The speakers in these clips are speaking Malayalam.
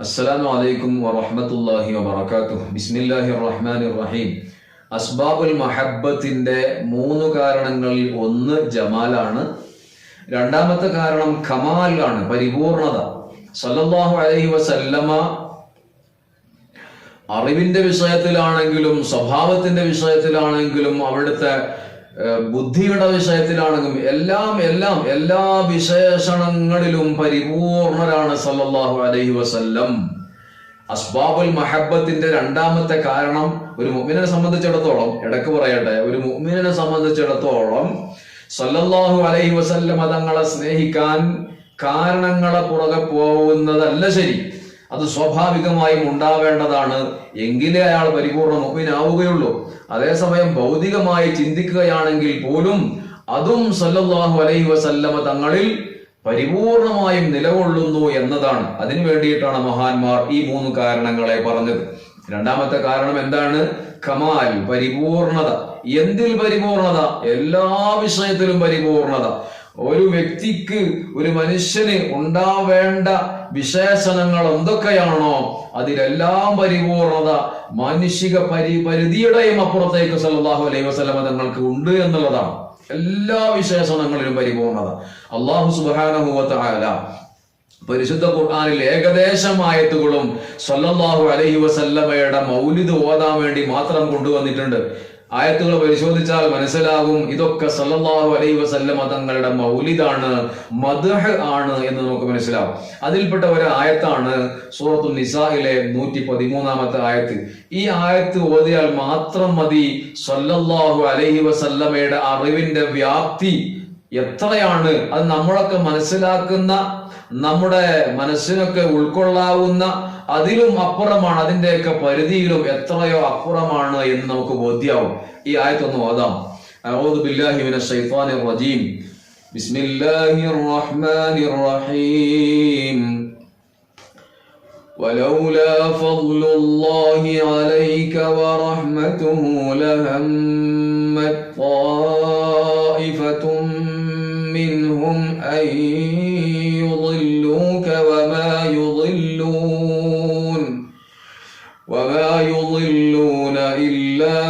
അസ്സലാമു അലൈക്കും വറഹ്മത്തുള്ളാഹി വബറകാതുഹു. ബിസ്മില്ലാഹിർ റഹ്മാനിർ റഹീം അസ്ബാബുൽ മഹബത്തിന്റെ മൂന്ന് കാരണങ്ങളിൽ ഒന്ന് ജമാലാണ്. രണ്ടാമത്തെ കാരണം കമാലാണ് പരിപൂർണത. സല്ലല്ലാഹു അലൈഹി വസല്ലമ അറിവിന്റെ വിഷയത്തിലാണെങ്കിലും സ്വഭാവത്തിന്റെ വിഷയത്തിലാണെങ്കിലും അവിടുത്തെ ബുദ്ധിയുടെ വിഷയത്തിലാണെങ്കിലും എല്ലാം എല്ലാം എല്ലാ വിശേഷണങ്ങളിലും പരിപൂർണരാണ് സല്ലല്ലാഹു അലൈഹി വസല്ലം. അസ്ബാബുൽ മഹബത്തിന്റെ രണ്ടാമത്തെ കാരണം ഒരു മുഅ്മിനെ സംബന്ധിച്ചിടത്തോളം ഇടയ്ക്ക് പറയട്ടെ ഒരു മുഅ്മിനെ സംബന്ധിച്ചിടത്തോളം സല്ലല്ലാഹു അലൈഹി വസല്ലം തങ്ങളെ സ്നേഹിക്കാൻ കാരണങ്ങളെ പുറകെ പോകുന്നതല്ല ശരി. അത് സ്വാഭാവികമായും ഉണ്ടാവേണ്ടതാണ്. എങ്കിലേ അയാൾ പരിപൂർണ മുഅ്മിനാവുകയുള്ളൂ. അതേസമയം ഭൗതികമായി ചിന്തിക്കുകയാണെങ്കിൽ പോലും അതും സല്ലല്ലാഹു അലൈഹി വസല്ലമ തങ്ങളിൽ പരിപൂർണമായും നിലകൊള്ളുന്നു എന്നതാണ്. അതിനു വേണ്ടിയിട്ടാണ് മഹാന്മാർ ഈ മൂന്ന് കാരണങ്ങളെ പറഞ്ഞത്. രണ്ടാമത്തെ കാരണം എന്താണ്? കമാൽ പരിപൂർണത. എന്തിൽ പരിപൂർണത? എല്ലാ വിഷയത്തിലും പരിപൂർണത. ഒരു വ്യക്തിക്ക് ഒരു മനുഷ്യന് ഉണ്ടാവേണ്ട വിശേഷണങ്ങൾ എന്തൊക്കെയാണോ അതിലെല്ലാം പരിപൂർണത മാനുഷിക പരി പരിധിയുടെയും അപ്പുറത്തേക്ക് സല്ലല്ലാഹു അലൈഹി വസ്ലമ തങ്ങൾക്ക് ഉണ്ട് എന്നുള്ളതാണ്. എല്ലാ വിശേഷണങ്ങളിലും പരിപൂർണത. അള്ളാഹു വ പരിശുദ്ധ ഖുർആാനിൽ ഏകദേശം ആയത്തുകളും സല്ലല്ലാഹു അലൈഹി വസല്ലമയുടെ മൗലിദ് ഓതാൻ വേണ്ടി മാത്രം കൊണ്ടുവന്നിട്ടുണ്ട്. ആയത്തുകൾ പരിശോധിച്ചാൽ മനസ്സിലാകും ഇതൊക്കെ സല്ലല്ലാഹു അലൈഹി വസല്ലമ തങ്ങളുടെ മൗലിദാണ് മദ്ഹ് ആണ് എന്ന് നമുക്ക് മനസ്സിലാവും. അതിൽപ്പെട്ട ഒരു ആയത്താണ് സൂറത്തു നിസായിലെ നൂറ്റി പതിമൂന്നാമത്തെ ആയത്ത്. ഈ ആയത്ത് ഓതിയാൽ മാത്രം മതി സല്ലല്ലാഹു അലൈഹി വസല്ലമയുടെ അറിവിന്റെ വ്യാപ്തി എത്രയാണ്? അത് നമ്മളൊക്കെ മനസ്സിലാക്കുന്ന നമ്മുടെ മനസ്സിനൊക്കെ ഉൾക്കൊള്ളാവുന്ന അതിലും അപ്പുറമാണ് അതിന്റെയൊക്കെ പരിധിയിലും എത്രയോ അപ്പുറമാണ് എന്ന് നമുക്ക് ബോധ്യാവും ഈ ആയത്തൊന്ന് ഓതാം أعوذ بالله من الشيطان الرجيم بسم الله الرحمن الرحيم ولولا فضل الله عليك ورحمته لهمت طائفة منهم أن إلا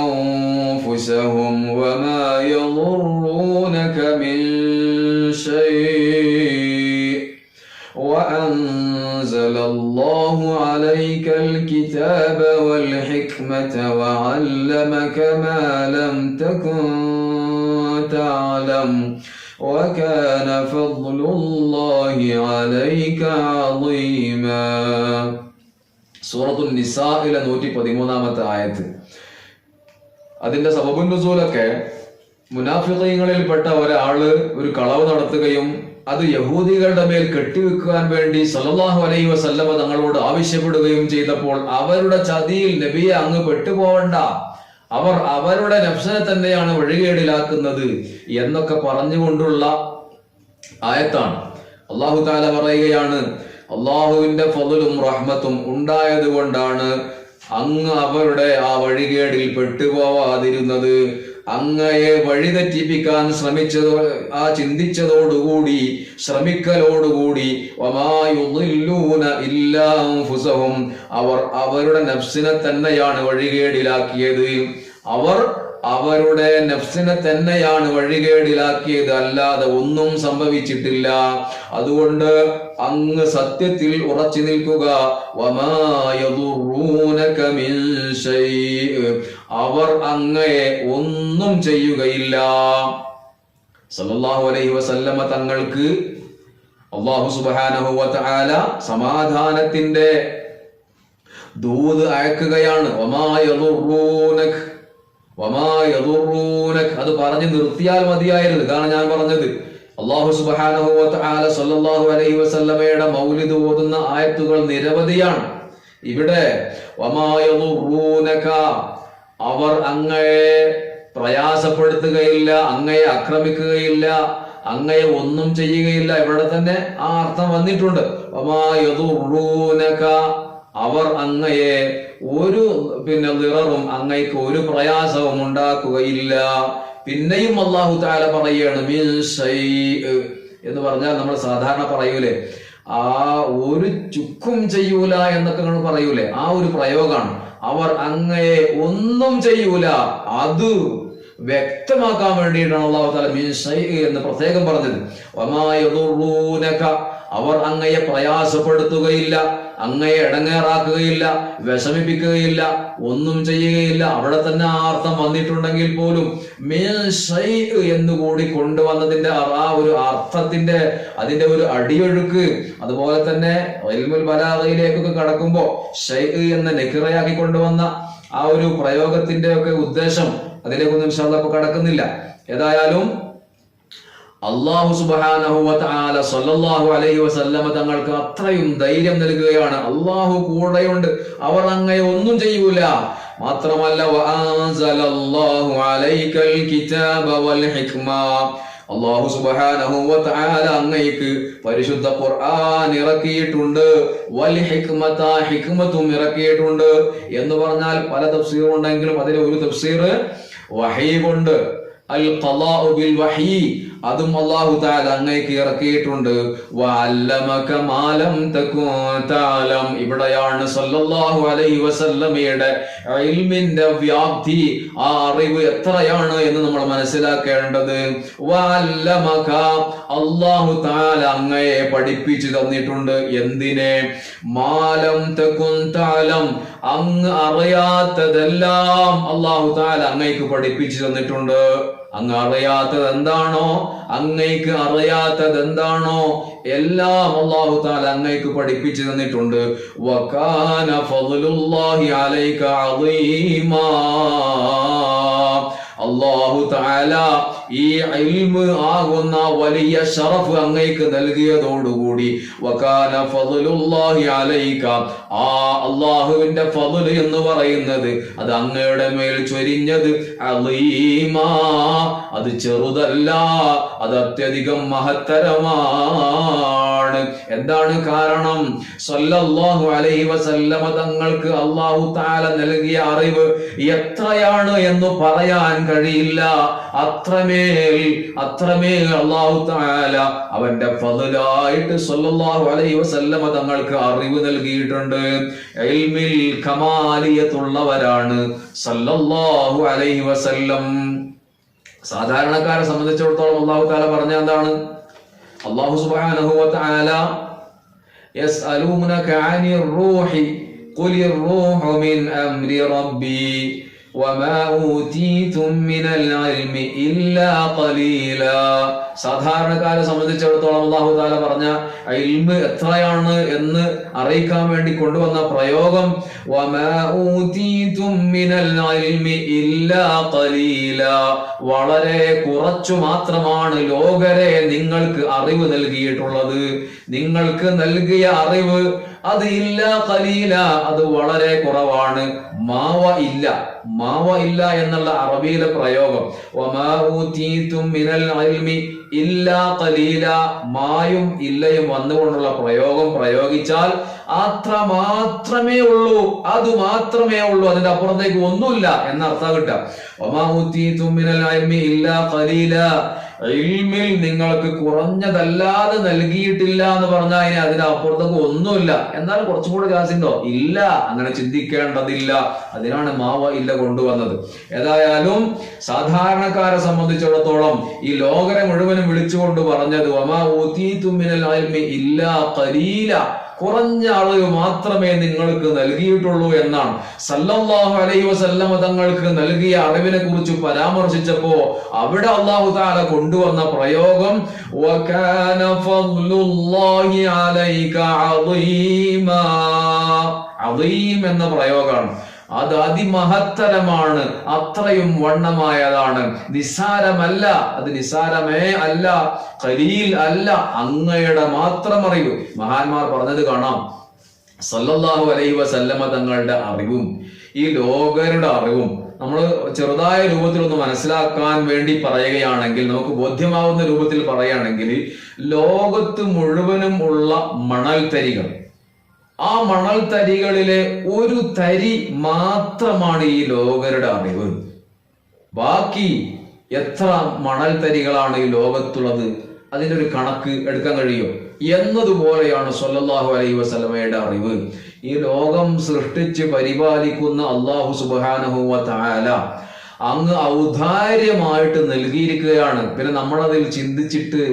أنفسهم وما يضرونك من شيء وأنزل الله عليك الكتاب والحكمة وعلمك ما لم تكن تعلم وكان فضل الله عليك عظيما സൂറത്തുൽ നിസായിലെ നൂറ്റി പതിമൂന്നാമത്തെ ആയത്ത്. അതിന്റെ സബബുനുസൂലൊക്കെ മുനാഫിഖീങ്ങളിൽപ്പെട്ട ഒരാൾ ഒരു കളവ് നടത്തുകയും അത് യഹൂദികളുടെ മേൽ കെട്ടിവെക്കുവാൻ വേണ്ടി സല്ലല്ലാഹു അലൈഹി വസല്ലമ തങ്ങളോട് ആവശ്യപ്പെടുകയും ചെയ്തപ്പോൾ അവരുടെ ചതിയിൽ നബിയെ അങ്ങ് പെട്ടുപോവണ്ട. അവർ അവരുടെ നഫ്സനെ തന്നെയാണ് വഴികേടിലാക്കുന്നത് എന്നൊക്കെ പറഞ്ഞുകൊണ്ടുള്ള ആയത്താണ്. അള്ളാഹു താല പറയുകയാണ് അള്ളാഹുവിന്റെ പൊതലും റഹ്മത്തും ഉണ്ടായത് കൊണ്ടാണ് അങ്ങ് അവരുടെ ആ വഴികേടിൽ പെട്ടുപോവാതിരുന്നത്. അങ്ങയെ വഴിതെറ്റിപ്പിക്കാൻ ശ്രമിച്ചതോ ആ ചിന്തിച്ചതോടുകൂടി ശ്രമിക്കലോടുകൂടി അവർ അവരുടെ നഫ്സിനെ തന്നെയാണ് വഴികേടിലാക്കിയത്. അവർ അവരുടെ നഫ്സിനെ തന്നെയാണ് വഴികേടിലാക്കിയത്. അല്ലാതെ ഒന്നും സംഭവിച്ചിട്ടില്ല. അതുകൊണ്ട് അങ്ങ് സത്യത്തിൽ ഉറച്ചു നിൽക്കുക. അവർ അങ്ങയെ ഒന്നും ചെയ്യുകയില്ല. സല്ലല്ലാഹു അലൈഹി വസല്ലമ തങ്ങൾക്ക് അള്ളാഹു സുബ്ഹാനഹു വ തആല സമാധാനത്തിന്റെ ദൂത് അയക്കുകയാണ്. വമാ അത് പറഞ്ഞു നിർത്തിയാൽ മതിയായിരുന്നു. ഇതാണ് ഞാൻ പറഞ്ഞത്. അള്ളാഹു അലൈഹി മൗലിദ് ഓതുന്ന ആയത്തുകൾ നിരവധിയാണ്. ഇവിടെ അവർ അങ്ങയെ പ്രയാസപ്പെടുത്തുകയില്ല അങ്ങയെ ആക്രമിക്കുകയില്ല അങ്ങയെ ഒന്നും ചെയ്യുകയില്ല. ഇവിടെ തന്നെ ആ അർത്ഥം വന്നിട്ടുണ്ട്. വമാ യദുറൂനക അവർ അങ്ങയെ ഒരു പിന്നെ നിററും അങ്ങയ്ക്ക് ഒരു പ്രയാസവും ഉണ്ടാക്കുകയില്ല. പിന്നെയും അള്ളാഹു താല പറയാണ് മിൻ എന്ന് പറഞ്ഞാൽ നമ്മൾ സാധാരണ പറയൂലേ ആ ഒരു ചുക്കും ചെയ്യൂല എന്നൊക്കെ നിങ്ങൾ പറയൂലേ ആ ഒരു പ്രയോഗമാണ്. അവർ അങ്ങയെ ഒന്നും ചെയ്യൂല അത് വ്യക്തമാക്കാൻ വേണ്ടിയിട്ടാണ് അള്ളാഹു താല മീൻ ഷൈ എന്ന് പ്രത്യേകം പറഞ്ഞത്. ഒമായൂനക അവർ അങ്ങയെ പ്രയാസപ്പെടുത്തുകയില്ല അങ്ങയെ ഇടങ്ങേറാക്കുകയില്ല വിഷമിപ്പിക്കുകയില്ല ഒന്നും ചെയ്യുകയില്ല. അവിടെ തന്നെ ആർത്ഥം വന്നിട്ടുണ്ടെങ്കിൽ പോലും മീൻ എന്ന് എന്നുകൂടി കൊണ്ടുവന്നതിന്റെ ആ- ഒരു അർത്ഥത്തിന്റെ അതിന്റെ ഒരു അടിയൊഴുക്ക് അതുപോലെ തന്നെ ഇൽമുൽ ബലാഗയിലേക്കൊക്കെ കടക്കുമ്പോ ഷൈ എന്ന നെക്കിറയാക്കി കൊണ്ടുവന്ന ആ ഒരു പ്രയോഗത്തിന്റെ ഒക്കെ ഉദ്ദേശം അതിലേക്കൊന്നും ഇൻഷാല്ല ഇപ്പൊ കടക്കുന്നില്ല. ഏതായാലും അള്ളാഹു സുബാനഹു വതആല സല്ലല്ലാഹു അലൈഹി വസല്ലമ തങ്ങൾക്ക് അത്രയും ധൈര്യം നൽകുകയാണ്. അള്ളാഹു കൂടെയുണ്ട്. അവർ അങ്ങയെ ഒന്നും ചെയ്യൂല. മാത്രമല്ല അള്ളാഹു സുബ്ഹാനഹു വതആല അങ്ങയ്ക്ക് പരിശുദ്ധ ഖുർആൻ ഇറക്കിയിട്ടുണ്ട്. വൽ ഹിക്മത ഹിക്മത്തും ഇറക്കിയിട്ടുണ്ട്. എന്ന് പറഞ്ഞാൽ പല തഫ്സീറുണ്ടെങ്കിലും അതിലെ ഒരു തഫ്സീർ വഹീ കൊണ്ട് അൽ ഖലാഉ ബിൽ വഹീ അതും അള്ളാഹു താല അങ്ങേക്ക് ഇറക്കിയിട്ടുണ്ട്. ഇവിടെയാണ് സല്ലല്ലാഹു അലൈഹി വസല്ലമയുടെ ഇൽമിന്റെ വ്യാപ്തി ആ അറിവ് എത്രയാണ് എന്ന് നമ്മൾ മനസ്സിലാക്കേണ്ടത്. അള്ളാഹു തആല അങ്ങയെ പഠിപ്പിച്ചു തന്നിട്ടുണ്ട്. എന്തിനെ? മാലം താലം. അങ്ങ് അറിയാത്തതെല്ലാം അള്ളാഹു താല അങ്ങേക്ക് പഠിപ്പിച്ചു തന്നിട്ടുണ്ട്. അങ്ങ് അറിയാത്തത് എന്താണോ അങ്ങയ്ക്ക് അറിയാത്തത് എന്താണോ എല്ലാം അള്ളാഹു താല അങ്ങയ്ക്ക് പഠിപ്പിച്ചു തന്നിട്ടുണ്ട്. അള്ളാഹു താല ഈ ഇൽമ് ആകുന്ന വലിയ ഷറഫ് അങ്ങേക്ക് നൽകിയതോടുകൂടി വകാന ഫദ്ലുല്ലാഹി അലൈക ആ അള്ളാഹുവിന്റെ ഫضل എന്ന് പറയുന്നത് അത് അങ്ങയുടെ മേൽ ചൊരിഞ്ഞത് അലീമാ അത് ചെറുതല്ല അത് അത്യധികം മഹത്തരമാണ്. എന്താണ് കാരണം? സല്ലല്ലാഹു അലൈഹി വസല്ലമ തങ്ങൾക്ക് അള്ളാഹു താല നൽകിയ അറിവ് എത്രയാണ് എന്ന് പറയാൻ കഴിയില്ല. അത്രമേൽ അത്രമേൽ അള്ളാഹു താല അവന്റെ ഫതിലായിട്ട് സല്ലല്ലാഹു അലൈഹി വസല്ലമ തങ്ങൾക്ക് അറിവ് നൽകിയിട്ടുണ്ട്. ഇൽമിൽ കമാലിയത്തുള്ളവരാണ് സല്ലല്ലാഹു അലൈഹി വസല്ലം. സാധാരണക്കാരെ സംബന്ധിച്ചിടത്തോളം അള്ളാഹു താല പറഞ്ഞ എന്താണ്? അള്ളാഹു സുബ്ഹാനഹു വതആല യസ്അലൂനക അനിർ റൂഹി ഖുലിർ റൂഹു മിൻ അംരി റബ്ബി. സാധാരണക്കാരെ സംബന്ധിച്ചിടത്തോളം അള്ളാഹു താല പറഞ്ഞ ഇൽമ് എത്രയാണ് എന്ന് അറിയിക്കാൻ വേണ്ടി കൊണ്ടുവന്ന പ്രയോഗം വളരെ കുറച്ചു മാത്രമാണ് ലോകരെ നിങ്ങൾക്ക് അറിവ് നൽകിയിട്ടുള്ളത്. നിങ്ങൾക്ക് നൽകിയ അറിവ് അത് ഇല്ല കലീല അത് വളരെ കുറവാണ്. മാവ ഇല്ല. മാവ ഇല്ല എന്നുള്ള അറബിയിലെ പ്രയോഗം. മിനൽ ഇല്ലാ മായും ഇല്ലയും വന്നുകൊണ്ടുള്ള പ്രയോഗം പ്രയോഗിച്ചാൽ അത്ര മാത്രമേ ഉള്ളൂ. അത് മാത്രമേ ഉള്ളൂ. അതിന്റെ അപ്പുറത്തേക്ക് ഒന്നുമില്ല. എന്ന അർത്ഥം കിട്ടാം ഒമാ ഊത്തി തുമ്മിനൽ ഇല്ലാ കലീല ഇൽമിൽ നിങ്ങൾക്ക് കുറഞ്ഞതല്ലാതെ നൽകിയിട്ടില്ല എന്ന് പറഞ്ഞാൽ അതിന് അതിനപ്പുറത്തേക്ക് ഒന്നുമില്ല. എന്നാൽ കുറച്ചും കൂടെ ജാസിണ്ടോ ഇല്ല. അങ്ങനെ ചിന്തിക്കേണ്ടതില്ല. അതിനാണ് മാവ ഇല്ല കൊണ്ടുവന്നത്. ഏതായാലും സാധാരണക്കാരെ സംബന്ധിച്ചിടത്തോളം ഈ ലോകരെ മുഴുവനും വിളിച്ചുകൊണ്ട് പറഞ്ഞത് വമാ ഊത്തി മിനൽ ഇല്ല കരീല കുറഞ്ഞ അളവ് മാത്രമേ നിങ്ങൾക്ക് നൽകിയിട്ടുള്ളൂ എന്നാണ്. സല്ലല്ലാഹു അലൈഹി വസല്ലമ തങ്ങൾക്ക് നൽകിയ അളവിനെ കുറിച്ച് പരാമർശിച്ചപ്പോ അവിടെ അള്ളാഹു താല കൊണ്ടുവന്ന പ്രയോഗം എന്ന പ്രയോഗമാണ്. അത് അതിമഹത്തരമാണ്. അത്രയും വണ്ണമായതാണ്. നിസ്സാരമല്ല അത് നിസ്സാരമേ അല്ല. കലീൽ അല്ല. അങ്ങയുടെ മാത്രം അറിവ്. മഹാന്മാർ പറഞ്ഞത് കാണാം. സല്ലല്ലാഹു അലൈഹി വസല്ലമ തങ്ങളുടെ അറിവും ഈ ലോകരുടെ അറിവും നമ്മൾ ചെറുതായ രൂപത്തിൽ ഒന്ന് മനസ്സിലാക്കാൻ വേണ്ടി പറയുകയാണെങ്കിൽ നമുക്ക് ബോധ്യമാവുന്ന രൂപത്തിൽ പറയുകയാണെങ്കിൽ ലോകത്ത് മുഴുവനും ഉള്ള മണൽ തരികൾ ആ മണൽ തരികളിലെ ഒരു തരി മാത്രമാണ് ഈ ലോകരുടെ അറിവ്. ബാക്കി എത്ര മണൽ തരികളാണ് ഈ ലോകത്തുള്ളത്? അതിന്റെ ഒരു കണക്ക് എടുക്കാൻ കഴിയോ എന്നതുപോലെയാണ് സൊല്ലാഹു അലൈ വസല്ലമയുടെ അറിവ്. ഈ ലോകം സൃഷ്ടിച്ച് പരിപാലിക്കുന്ന അള്ളാഹു സുബ്ഹാനഹു വ തആല അങ്ങ് ഔദാര്യമായിട്ട് നൽകിയിരിക്കുകയാണ്. പിന്നെ നമ്മളതിൽ ചിന്തിച്ചിട്ട്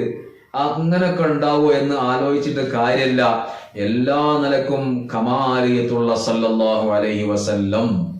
അങ്ങനൊക്കെ ഉണ്ടാവോ എന്ന് ആലോചിച്ചിട്ട് കാര്യമില്ല എല്ലാ നിലക്കും കമാലിയത്തുള്ള സല്ലല്ലാഹു അലൈഹി വസല്ലം.